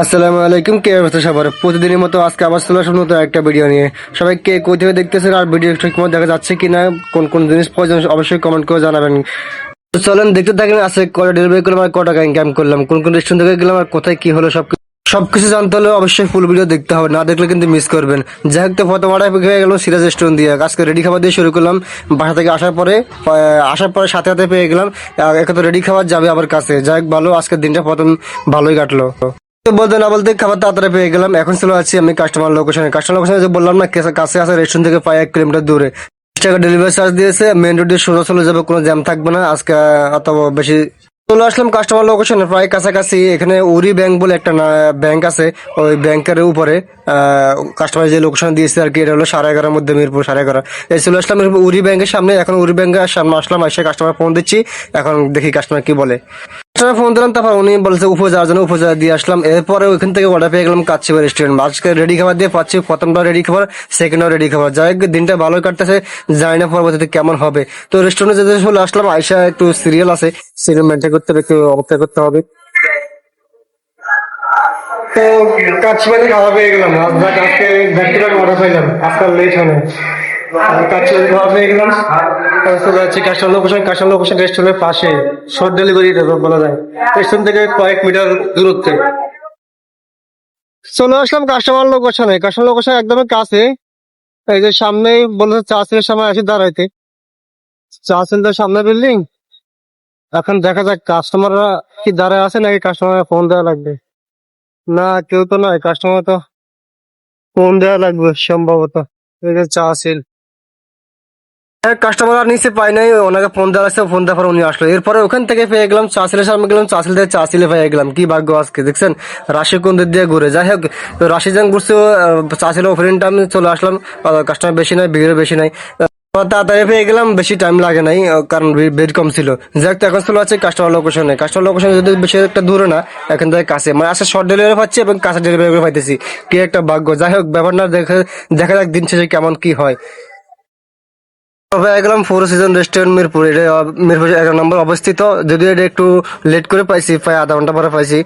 আসসালামু আলাইকুম, কে অবস্থা সবার? প্রতিদিনের মতো আজকে আবার চলে আসুন নতুন একটা ভিডিও নিয়ে। সবাই কে কই থেকে দেখতেছেন আর ভিডিও ঠিক মতো দেখা যাচ্ছে কিনা, কোন কোন জিনিস প্রয়োজন অবশ্যই কমেন্ট করে জানাবেন। চলেন, দেখতে থাকেন আজকে কটা ডেলিভারি করলাম আর ক টাকা ইনকাম করলাম, কোন কোন রেস্টুরেন্ট থেকে গেলাম আর কোথায় কি হলো সব সবকিছু জানতে হলে অবশ্যই ফুল ভিডিও দেখতে হবে, না দেখলে কিন্তু মিস করবেন। যাই হোক তো, প্রথম অর্ডার হয়ে গেল সিরাজ রেস্টুরেন্ট দিয়ে। আজকে রেডি খাবার দিয়ে শুরু করলাম। বাসা থেকে আসার পরে আসার পরে সাথে সাথে পেয়ে গেলাম। এখন তো রেডি খাবার যাবে আবার কাছে। যাই হোক, ভালো, আজকের দিনটা প্রথম ভালোই কাটলো। বলতে না বলতে খাবার তাড়াতাড়ি পেয়ে গেলাম। এখন চলে আছি আমি কাস্টমার লোকেশনে কাস্টমার লোকেশনে যে বললাম না কাছে- আছে রেস্টুরেন্ট থেকে প্রায় এক কিলোমিটার দূরে। টাকা ডেলিভারি চার্জ দিয়েছে। মেন রোড দিয়ে সোজা চলে যাবে, কোনো জ্যাম থাকবে না। আজকে অত বেশি চলে আসলাম কাস্টমার লোকেশনে প্রায় কাছাকাছি। এখানে উরি ব্যাংক বলে একটা ব্যাংক আছে। ওই ব্যাংকের উপরে কাস্টমার যে লোকেশন দিয়েছে আর কি, এটা হলো সাড়ে এগারোর মধ্যে মিরপুর, সাড়ে এগারো। এই চলে আসলাম উরি ব্যাংকের সামনে। এখন উরি ব্যাংকের সামনে আসলাম, এসে কাস্টমার ফোন দিচ্ছি। এখন দেখি কাস্টমার কি বলে। ফোন দিলাম তারপর উনি বলছে উপরে যাওয়ার জন্য দিয়ে আসলাম। এরপরে ওইখান থেকে অর্ডার পেয়ে গেলাম কাচ্চিবা রেস্টুরেন্ট আজকে রেডি খাবার দিয়ে পাচ্ছি প্রথমটা রেডি খাবার সেকেন্ডও রেডি খাবার। যাই হোক, দিনটা ভালোই কাটতেছে, জানি না পরবর্তীতে কেমন হবে। তো রেস্টুরেন্টে যেতে চলে আসলাম আইসা একটু সিরিয়াল আছে সিরিয়াল মেনটেন করতে হবে, একটু অপেক্ষা করতে হবে। তো কাচ্চিবাদি খাওয়া পেয়ে গেলাম আজকে ব্যাকটেরিয়ার অর্ডার পাইলাম আজকে লেট হবে পাশে ডেলিভারি থেকে কয়েক মিটার দূরত্বে। কাস্টমার কাস্টমার একদমই কাছে। সামনেই বলেছে চা সিলের সামনে আসি দাঁড়াইতে। চা সামনে বিল্ডিং এখন দেখা যাক কাস্টমাররা কি দাঁড়ায় আছে নাকি কাস্টমার ফোন দেওয়া লাগবে। না, কেউ তো নয় কাস্টমার তো ফোন দেওয়া লাগবে সম্ভবত। এই যে চা সিল। কাস্টমার আর নিচে পাই নাই, ওনাকে ফোন দেওয়া লাগছে ফোন দেওয়ার পর উনি আসলো। এরপরে ওখান থেকে পেয়ে গেলাম চাষিলের সামনে গেলাম চাষিল থেকে চাষিলে পেয়ে গেলাম। কি ভাগ্য আজকে, দেখছেন? রাশি কোন দিক দিয়ে ঘুরে। যাই হোক, রাশি যান ঘুরছে চাষিল ওখানটা আমি চলে আসলাম কাস্টমার বেশি নাই ভিড় বেশি নাই। তাড়াতাড়ি পেয়ে গেলাম, বেশি টাইম লাগে নাই কারণ ভিড় কম ছিল। তো এখন চলে আছে কাস্টমার লোকেশনে কাস্টমার লোকেশনে যদি বেশি একটা দূরে না, এখান থেকে কাছে। মানে আসে শর্ট ডেলিভারি পাচ্ছি এবং কাছে ডেলিভারি পাইতেছি। কি একটা ভাগ্য। যাই হোক, ব্যাপার না, দেখা দেখা যাক দিন শেষে কেমন কি হয়। গেলাম ফোর সিজন রেস্টুরেন্ট মিরপুর। এটা মিরপুর এগারো নম্বর অবস্থিত। যদিও এটা একটু লেট করে পাইছি, প্রায় আধা ঘণ্টা পরে পাইছি।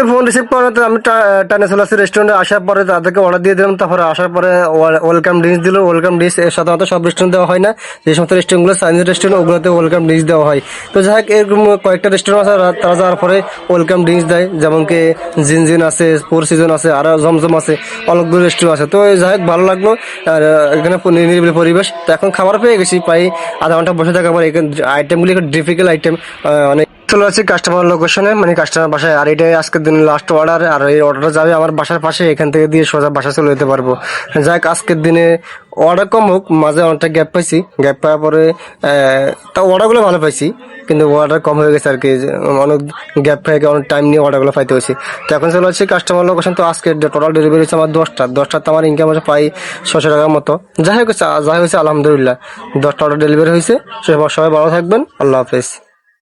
ফোন রিসিভ করার তো আমি টা- টানে চলে আসছি রেস্টুরেন্টে আসার পরে তাদেরকে অর্ডার দিয়ে দিলাম, তারপরে আসার পরে ওয়েলকাম ড্রিঙ্কস দিল। ওয়েলকাম ড্রিঙ্কস সাধারণত সব রেস্টুরেন্ট দেওয়া হয় না। যে সমস্ত রেস্টুরেন্টগুলো চাইনিজ রেস্টুরেন্ট ওগুলোতে ওয়েলকাম ড্রিঙ্কস দেওয়া হয়। তো যাই হোক, এরকম কয়েকটা রেস্টুরেন্ট আছে তারা যাওয়ার পরে ওয়েলকাম ড্রিঙ্কস দেয়। যেমন কি জিন জিন আছে ফোর সিজন আছে, আর জমজম আছে, অনেকগুলো রেস্টুরেন্ট আছে। তো যাই হোক, ভালো লাগল। আর এখানে নিরিবিলি পরিবেশ। তো এখন খাবার পেয়ে গেছি, প্রায় আধা ঘণ্টা বসে থাকার পর এখানে আইটেমগুলি একটু ডিফিকাল্ট আইটেম অনেক চলে আসছি কাস্টমার লোকেশনে মানে কাস্টমার বাসায়। আর এটাই আজকের দিন লাস্ট অর্ডার আর এই অর্ডারটা যাবে আমার বাসার পাশে। এখান থেকে দিয়ে সোজা বাসা চলে যেতে পারব। যাক, আজকের দিনে অর্ডার কম হোক, মাঝে অনেকটা গ্যাপ পাইছি। গ্যাপ পাওয়ার পরে তা অর্ডারগুলো ভালো পাইছি। কিন্তু অর্ডার কম হয়ে গেছে আর কি। অনেক গ্যাপ পেয়ে অনেক টাইম নিয়ে অর্ডারগুলো পাইতে হয়েছে। তো এখন চলে আসছি কাস্টমার লোকেশন তো আজকে টোটাল ডেলিভারি হচ্ছে আমার দশটা। দশটাতে আমার ইনকাম আছে প্রায় ছশো টাকার মতো। যাই হোক যাই হয়েছে, আলহামদুলিল্লাহ। দশটা অর্ডার ডেলিভারি হয়েছে। সবাই ভালো থাকবেন। আল্লাহ হাফেজ।